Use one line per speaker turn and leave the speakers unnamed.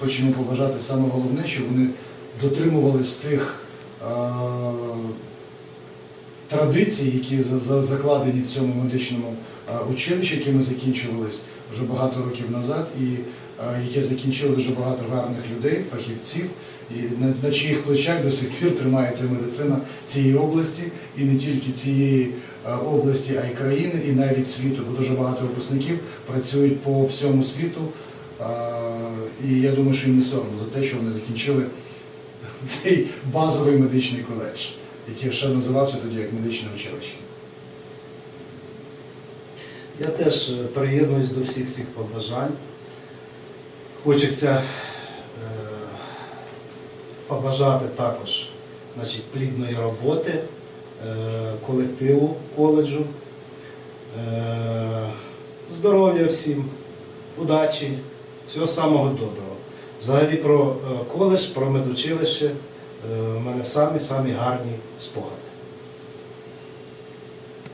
хочемо побажати саме головне, щоб вони дотримувались тих традицій, які за- за- закладені в цьому медичному училищі, яке ми закінчувались вже багато років назад, і яке закінчили дуже багато гарних людей, фахівців, і на, на чиїх плечах до сих пір тримається медицина цієї області, і не тільки цієї області, а й країни, і навіть світу, бо дуже багато випускників працюють по всьому світу. І я думаю, що їм не соромно за те, що вони закінчили цей базовий медичний коледж, який ще називався тоді як медичне училище.
Я теж е, приєднуюсь до всіх цих побажань. Хочеться е, побажати також значить, плідної роботи е, колективу коледжу, здоров'я всім, удачі, всього самого доброго. Взагалі про е, коледж, про медучилище е, в мене самі-самі гарні спогади.